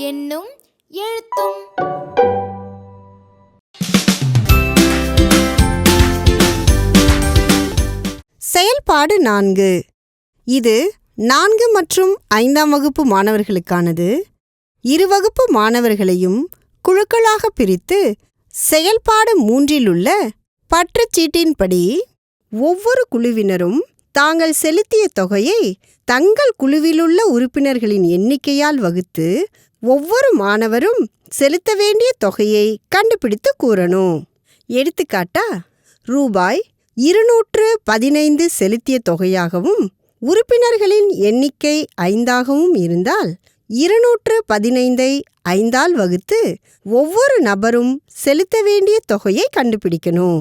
என்னும் எழுத்தும் செயல்பாடு நான்கு. இது நான்கு மற்றும் ஐந்தாம் வகுப்பு மாணவர்களுக்கானது. இரு வகுப்பு மாணவர்களையும் குழுக்களாக பிரித்து செயல்பாடு மூன்றிலுள்ள பற்றுச்சீட்டின்படி ஒவ்வொரு குழுவினரும் தாங்கள் செலுத்திய தொகையை தங்கள் குழுவிலுள்ள உறுப்பினர்களின் எண்ணிக்கையால் வகுத்து ஒவ்வொரு மாணவரும் செலுத்த வேண்டிய தொகையை கண்டுபிடித்து கூறணும். எடுத்துக்காட்டா ரூபாய் இருநூற்று பதினைந்து செலுத்திய தொகையாகவும் உறுப்பினர்களின் எண்ணிக்கை ஐந்தாகவும் இருந்தால் இருநூற்று பதினைந்தை ஐந்தால் வகுத்து ஒவ்வொரு நபரும் செலுத்த வேண்டிய தொகையை கண்டுபிடிக்கணும்.